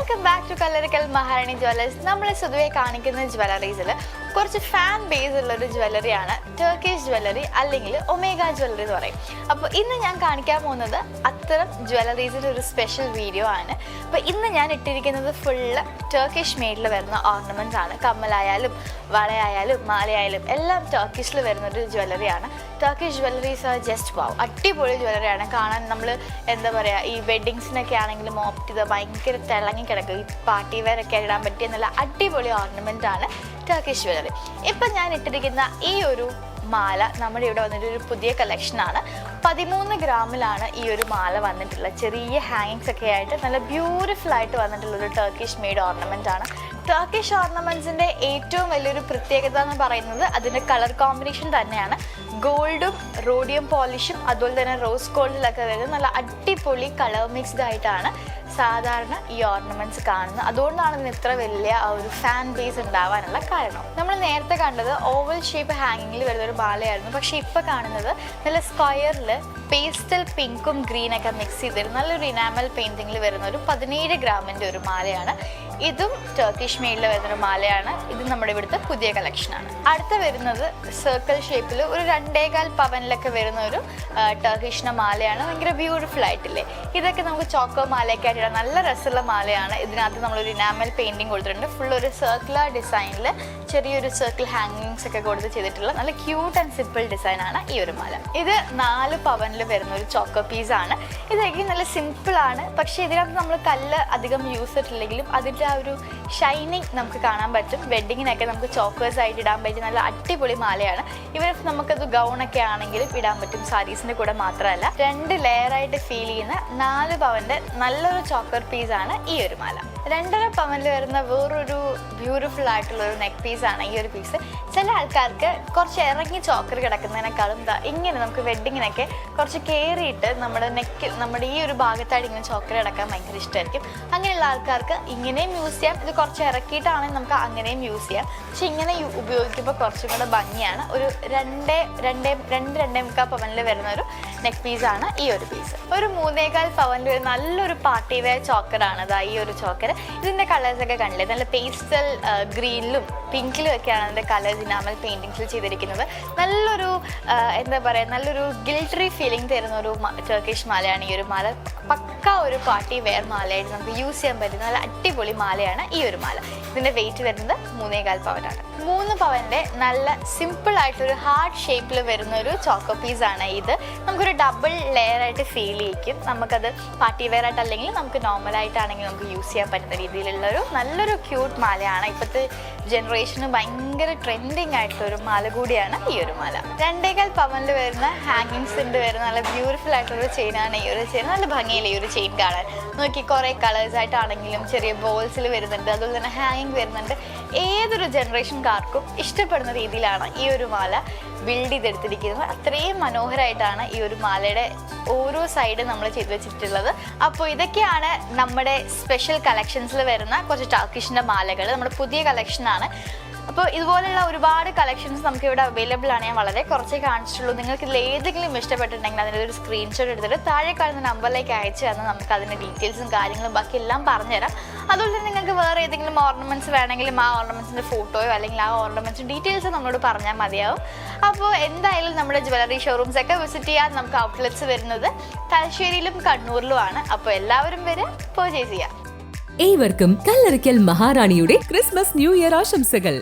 Welcome back to Kallarikkal Maharani jewellers നമ്മൾ സ്വതുവെ കാണിക്കുന്ന ജ്വല്ലറീസിൽ കുറച്ച് ഫാൻ ബേസ് ഉള്ള ഒരു ജ്വല്ലറിയാണ് ടർക്കിഷ് ജ്വല്ലറി അല്ലെങ്കിൽ ഒമേഗ ജ്വല്ലറി എന്ന് പറയും. അപ്പോൾ ഇന്ന് ഞാൻ കാണിക്കാൻ പോകുന്നത് അത്തരം ജ്വല്ലറീസിന്റെ ഒരു സ്പെഷ്യൽ വീഡിയോ ആണ്. അപ്പോൾ ഇന്ന് ഞാൻ ഇട്ടിരിക്കുന്നത് ഫുള്ള് ടർക്കിഷ് മെയ്ഡിൽ വരുന്ന ഓർണമെന്റ്സ് ആണ്. കമ്മലായാലും വളയായാലും മാലയായാലും എല്ലാം ടർക്കിഷിൽ വരുന്ന ഒരു ജ്വല്ലറിയാണ് Turkish jewelleries are just wow അടിപൊളി ജ്വല്ലറിയാണ് കാണാൻ നമ്മൾ എന്താ പറയുക ഈ വെഡ്ഡിങ്സിനൊക്കെ ആണെങ്കിലും ഓപ്റ്റ് ചെയ്ത് ഭയങ്കര തിളങ്ങി കിടക്കും. ഈ പാർട്ടി വെയർ ഒക്കെ ഇടാൻ പറ്റിയ നല്ല അടിപൊളി ഓർണമെന്റ് ആണ് ടർക്കിഷ് ജ്വല്ലറി ഇപ്പം ഞാൻ ഇട്ടിരിക്കുന്ന ഈ ഒരു മാല നമ്മുടെ ഇവിടെ വന്നിട്ട് ഒരു പുതിയ കളക്ഷനാണ് പതിമൂന്ന് ഗ്രാമിലാണ് ഈ ഒരു മാല വന്നിട്ടുള്ളത്. ചെറിയ ഹാങ്ങിങ്സ് ഒക്കെ ആയിട്ട് നല്ല ബ്യൂട്ടിഫുൾ ആയിട്ട് വന്നിട്ടുള്ള ഒരു ടർക്കിഷ് മെയ്ഡ് ഓർണമെന്റ് ആണ്. ടർക്കിഷ് ഓർണമെന്റ്സിന്റെ ഏറ്റവും വലിയൊരു പ്രത്യേകത എന്ന് പറയുന്നത് അതിന്റെ കളർ കോമ്പിനേഷൻ തന്നെയാണ്. ഗോൾഡും റോഡിയം പോളിഷും അതുപോലെ തന്നെ റോസ് ഗോൾഡിലൊക്കെ വരുന്നത് നല്ല അടിപൊളി കളർ മിക്സ്ഡ് ആയിട്ടാണ് സാധാരണ ഈ ഓർണമെന്റ്സ് കാണുന്നത്. അതുകൊണ്ടാണ് ഇതിന് ഇത്ര വലിയ ആ ഒരു ഫാൻ ബേസ് ഉണ്ടാവാനുള്ള കാരണം. നമ്മൾ നേരത്തെ കണ്ടത് ഓവൽ ഷേപ്പ് ഹാങ്ങിങ്ങിൽ വരുന്ന ഒരു മാലയായിരുന്നു. പക്ഷെ ഇപ്പൊ കാണുന്നത് നല്ല സ്ക്വയറിൽ പേസ്റ്റൽ പിങ്കും ഗ്രീനൊക്കെ മിക്സ് ചെയ്തിട്ട് നല്ലൊരു ഇനാമൽ പെയിന്റിങ്ങിൽ വരുന്ന ഒരു പതിനേഴ് ഗ്രാമിന്റെ ഒരു മാലയാണ്. ഇതും ടർക്കിഷ് മെയ്ഡിൽ വരുന്ന ഒരു മാലയാണ്. ഇത് നമ്മുടെ ഇവിടുത്തെ പുതിയ കളക്ഷനാണ് അടുത്ത വരുന്നത് സർക്കിൾ ഷേപ്പിൽ ഒരു രണ്ടേകാൽ പവനിലൊക്കെ വരുന്ന ഒരു ആ, മാലയാണ്. ഭയങ്കര ബ്യൂട്ടിഫുൾ ആയിട്ടില്ലേ? ഇതൊക്കെ നമുക്ക് ചോക്കോ മാലയൊക്കെ ആയിട്ട് നല്ല രസമുള്ള മാലയാണ്. ഇതിനകത്ത് നമ്മളൊരു ഇനാമൽ പെയിന്റിങ് കൊടുത്തിട്ടുണ്ട്. ഫുൾ ഒരു സർക്കുലർ ഡിസൈനിൽ ചെറിയൊരു സർക്കിൾ ഹാങ്ങിങ്സ് ഒക്കെ കൊടുത്ത് ചെയ്തിട്ടുള്ള നല്ല ക്യൂട്ട് ആൻഡ് സിമ്പിൾ ഡിസൈൻ ആണ് ഈ ഒരു മാല. ഇത് നാല് പവനിൽ വരുന്ന ഒരു ചോക്കോ പീസ് ആണ് ഇതൊക്കെ നല്ല സിമ്പിൾ ആണ്. പക്ഷേ ഇതിനകത്ത് നമ്മൾ കല്ല് അധികം യൂസ് ചെയ്തിട്ടില്ലെങ്കിലും അതിന്റെ ആ ഒരു ഷൈനിങ് നമുക്ക് കാണാൻ പറ്റും. വെഡ്ഡിങ്ങിനൊക്കെ നമുക്ക് ചോക്കേഴ്സ് ആയിട്ട് ഇടാൻ പറ്റിയ നല്ല അടിപൊളി മാലയാണ്. ഇവർ നമുക്കത് ഗൗണൊക്കെ ആണെങ്കിലും ഇടാൻ പറ്റും. സാരീസിന്റെ കൂടെ മാത്രമല്ല. രണ്ട് ലെയർ ആയിട്ട് ഫീൽ ചെയ്യുന്ന നാല് പവന്റെ നല്ലൊരു ചോക്കർ പീസാണ് ഈ ഒരു മാല. രണ്ടര പവനിൽ വരുന്ന വേറൊരു ബ്യൂട്ടിഫുൾ ആയിട്ടുള്ള ഒരു നെക്ക് പീസ് ആണ് ഈ ഒരു പീസ് ചില ആൾക്കാർക്ക് കുറച്ച് ഇറങ്ങി ചോക്കർ കിടക്കുന്നതിനേക്കാളും ഇങ്ങനെ നമുക്ക് വെഡിങ്ങിനൊക്കെ കുറച്ച് കയറിയിട്ട് നമ്മുടെ നെക്ക് നമ്മുടെ ഈ ഒരു ഭാഗത്തായിട്ട് ഇങ്ങനെ ചോക്കർ കിടക്കാൻ ഭയങ്കര ഇഷ്ടമായിരിക്കും അങ്ങനെയുള്ള ആൾക്കാർക്ക് ഇങ്ങനെയും യൂസ് ചെയ്യാം. ഇത് കുറച്ച് ഇറക്കിയിട്ടാണെങ്കിൽ നമുക്ക് അങ്ങനെയും യൂസ് ചെയ്യാം. പക്ഷെ ഇങ്ങനെ ഉപയോഗിക്കുമ്പോൾ കുറച്ചും കൂടെ ഭംഗിയാണ്. ഒരു രണ്ടേ രണ്ടേ രണ്ട് രണ്ടേ മുക്കാൽ പവനിൽ വരുന്ന ഒരു നെക്ക് പീസാണ് ഈ ഒരു പീസ് ഒരു മൂന്നേകാൽ പവന്റെ ഒരു നല്ലൊരു പാർട്ടി വെയർ ചോക്കറാണ് ഇതാ ഈ ഒരു ചോക്കർ ഇതിന്റെ കളേഴ്സ് ഒക്കെ കണ്ടില്ലേ? നല്ല പേസ്റ്റൽ ഗ്രീനിലും പിങ്കിലും ഒക്കെയാണ് അതിന്റെ കളേഴ്സ് ഇനാമൽ പെയിന്റിങ്സിൽ ചെയ്തിരിക്കുന്നത്. നല്ലൊരു എന്താ പറയുക നല്ലൊരു ഗിൽട്ടറി ഫീലിംഗ് തരുന്ന ഒരു ടർക്കിഷ് മാലയാണ് ഈ ഒരു മാല. പക്ക ഒരു പാർട്ടി വെയർ മാലയായിട്ട് നമുക്ക് യൂസ് ചെയ്യാൻ പറ്റുന്ന നല്ല അടിപൊളി മാലയാണ് ഈ ഒരു മാല. ഇതിന്റെ വെയിറ്റ് വരുന്നത് മൂന്നേകാൽ പവനാണ്. മൂന്ന് പവന്റെ നല്ല സിമ്പിൾ ആയിട്ടൊരു ഹാർഡ് ഷേപ്പിൽ വരുന്ന ഒരു ചോക്കോ ആണ് ഇത്. നമുക്കൊരു ഡബിൾ ലെയർ ആയിട്ട് ഫീൽ ചെയ്യിക്കും. നമുക്കത് പാർട്ടി വെയർ ആയിട്ട് അല്ലെങ്കിൽ നമുക്ക് നോർമൽ ആയിട്ടാണെങ്കിൽ നമുക്ക് യൂസ് ചെയ്യാൻ പറ്റുന്ന രീതിയിലുള്ള ഒരു നല്ലൊരു ക്യൂട്ട് മാലയാണ്. ഇപ്പോഴത്തെ ജനറേഷന് ഭയങ്കര ട്രെൻഡിങ് ആയിട്ടുള്ള ഒരു മാല കൂടിയാണ് ഈ ഒരു മാല. രണ്ടേകാൽ പവനിൽ വരുന്ന ഹാങ്ങിങ്സിന്റെ വരുന്ന നല്ല ബ്യൂട്ടിഫുൾ ആയിട്ടുള്ള ചെയിനാണ് ഈ ഒരു ചെയിൻ നല്ല ഭംഗിയില്ല ഈ ഒരു ചെയിൻ കാണാൻ. നോക്കി കുറേ കളേഴ്സ് ആയിട്ടാണെങ്കിലും ചെറിയ ബോൾസിൽ വരുന്നുണ്ട് അതുപോലെ തന്നെ ഹാങ്ങിങ് വരുന്നുണ്ട്. ഏതൊരു ജനറേഷൻകാർക്കും ഇഷ്ടപ്പെടുന്ന രീതിയിലാണ് ഈ ഒരു മാല ബിൽഡ് ചെയ്തെടുത്തിരിക്കുന്നത്. അത്രയും മനോഹരമായിട്ടാണ് ഈ ഒരു മാലയുടെ ഓരോ സൈഡ് നമ്മൾ ചെയ്തു വെച്ചിട്ടുള്ളത്. അപ്പോൾ ഇതൊക്കെയാണ് നമ്മുടെ സ്പെഷ്യൽ കളക്ഷൻസിൽ വരുന്ന കുറച്ച് ടർക്കിഷിന്റെ മാലകൾ നമ്മുടെ പുതിയ കളക്ഷനാണ് അപ്പോൾ ഇതുപോലെയുള്ള ഒരുപാട് കളക്ഷൻസ് നമുക്ക് ഇവിടെ അവൈലബിൾ ആണ്. ഞാൻ വളരെ കുറച്ച് കാണിച്ചിട്ടുള്ളൂ. നിങ്ങൾക്ക് ഇതിൽ ഏതെങ്കിലും ഇഷ്ടപ്പെട്ടിട്ടുണ്ടെങ്കിൽ അതിന്റെ ഒരു സ്ക്രീൻഷോട്ട് എടുത്തിട്ട് താഴെ കാണുന്ന നമ്പറിലേക്ക് അയച്ചു തന്നാൽ നമുക്ക് അതിന്റെ ഡീറ്റെയിൽസും കാര്യങ്ങളും ബാക്കി എല്ലാം പറഞ്ഞുതരാം. അതുപോലെ തന്നെ നിങ്ങൾക്ക് വേറെ ഏതെങ്കിലും ഓർണമെന്റ്സ് വേണമെങ്കിലും ആ ഓർണമെന്റ്സിന്റെ ഫോട്ടോയോ അല്ലെങ്കിൽ ആ ഓർണമെന്റ്സ് ഡീറ്റെയിൽസ് നമ്മളോട് പറഞ്ഞാൽ മതിയാവും. അപ്പോൾ എന്തായാലും നമ്മുടെ ജ്വല്ലറി ഷോറൂംസ് ഒക്കെ വിസിറ്റ് ചെയ്യാൻ നമുക്ക് ഔട്ട്ലെറ്റ്സ് വരുന്നത് തലശ്ശേരിയിലും കണ്ണൂരിലുമാണ്. അപ്പോൾ എല്ലാവരും വരെ പർച്ചേസ് ചെയ്യാം. ഏവർക്കും കല്ലറിക്കൽ മഹാറാണിയുടെ ക്രിസ്മസ് ന്യൂ ഇയർ ആശംസകൾ.